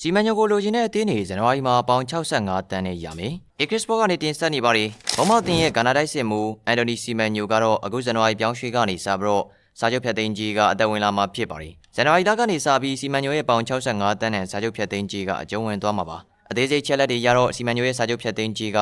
စီမံညိုကိုလိုချင်တဲ့အသင်းတွေဇန်နဝါရီမှာပေါင်65တန်းနဲ့ရမယ်။ Ecrisport ကနေတင်ဆက်နေပါရီ။ဘုံမောက်တင်ရဲ့ကနာတိုက်စစ်မှုအန်တိုနီစီမံညိုကတော့အခုဇန်နဝါရီပြောင်းရွှေ့ကနေစပြီးတော့စာချုပ်ဖြတ်သိမ်းကြီးကအသက်ဝင်လာမှာဖြစ်ပါရီ။ဇန်နဝါရီလကနေစပြီးစီမံညိုရဲ့ပေါင်65တန်းနဲ့စာချုပ်ဖြတ်သိမ်းကြီးကအကျုံးဝင်သွားမှာပါ။အသေးစိတ်ချက်လက်တွေရတော့စီမံညိုရဲ့စာချုပ်ဖြတ်သိမ်းကြီးက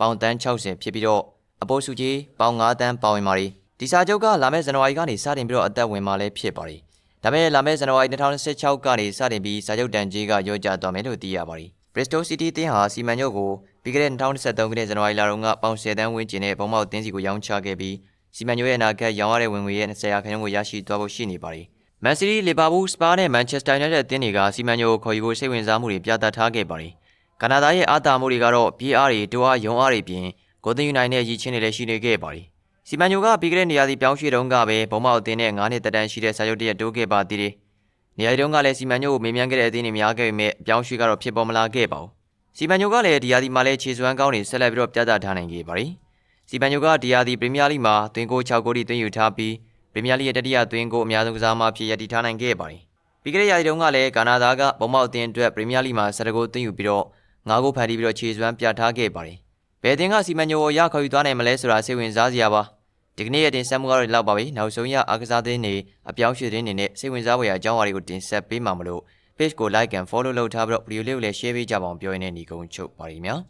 ပေါင်တန်း60ဖြစ်ပြီးတော့အပိုးစုကြီးပေါင်9တန်းပါဝင်ပါရီ။ဒီစာချုပ်ကလာမယ့်ဇန်နဝါရီကနေစတင်ပြီးတော့အသက်ဝင်မှာလည်းဖြစ်ပါရီ။ ဒါပေမဲ့လာမယ့်ဇန်နဝါရီ2016ကနေစတင်ပြီးစာချုပ်တန်ကြီးကရောကြသွားမယ်လို့သိရပါတယ်။ Bristol City တင်းဟာစီမံညုတ်ကိုပြီးခဲ့တဲ့2023ခုနှစ်ဇန်နဝါရီလတုန်းကပေါင်10တန်းဝန်းကျင်နဲ့ဘုံမောက်တင်းစီကိုရောင်းချခဲ့ပြီးစီမံညုတ်ရဲ့အနာဂတ်ရောင်းရတဲ့ဝင်ငွေရဲ့20ရာခိုင်နှုန်းကိုရရှိသွားဖို့ရှိနေပါတယ်။ Man City, Liverpool, Spa နဲ့ Manchester United အသင်းတွေကစီမံညုတ်ကိုခေါ်ယူဖို့စိတ်ဝင်စားမှုတွေပြသထားခဲ့ပါတယ်။ကနာဒါရဲ့အားတာမှုတွေကတော့ပြေးအားတွေတိုးအားယုံအားတွေပြင် Golden United နဲ့ရည်ချင်းတွေလည်းရှိနေခဲ့ပါတယ်။ စီမံညိုကပြီးခဲ့တဲ့နေရာစီပြောင်းရွှေ့တုန်းကပဲဘုံမောက်အသင်းနဲ့9နှစ်တက်တန်းရှိတဲ့စာချုပ်တရက်တိုးခဲ့ပါသေးတယ်။နေရာတုန်းကလည်းစီမံညို့ကိုမေးမြန်းခဲ့တဲ့အသင်းတွေများခဲ့ပေမဲ့အပြောင်းရွှေ့ကတော့ဖြစ်ပေါ်မလာခဲ့ပါဘူး။စီမံညိုကလည်းဒီယာဒီမှာလည်းခြေစွမ်းကောင်းတွေဆက်လက်ပြီးတော့ပြသထားနိုင်ခဲ့ပါတယ်။စီမံညိုကဒီယာဒီပရီးမီးယားလိမှာသွင်းကို6ဂိုးထိသွင်းယူထားပြီးပရီးမီးယားလိရဲ့တတိယသွင်းကိုအများဆုံးကစားမှဖြစ်ရည်တည်ထားနိုင်ခဲ့ပါတယ်။ပြီးခဲ့တဲ့ယာဒီတုန်းကလည်းကာနာဒါကဘုံမောက်အသင်းအတွက်ပရီးမီးယားလိမှာ7ဂိုးသွင်းယူပြီးတော့9ဂိုးဖန်တီးပြီးတော့ခြေစွမ်းပြထားခဲ့ပါတယ်။ဘယ်အသင်းကစီမံညိုကိုရခေါ်ယူသွားနိုင်မလဲဆိုတာစိတ်ဝင်စားစရာပါ။ ဒီကနေ့ရဲ့တင်ဆက်မှုကတော့ဒီလောက်ပါပဲနောက်ဆုံးရအားကစားသင်းတွေအပြောင်းရွှေ့သတင်းတွေနဲ့စိတ်ဝင်စားဖွယ်ရာအကြောင်းအရာတွေကိုတင်ဆက်ပေးမှာမလို့ page ကို like and follow လုပ်ထားပြီးတော့ video လေးကိုလည်း share ပေးကြပါအောင်ပြောရင်းနဲ့ညီကုန်းချုပ်ပါရည်များ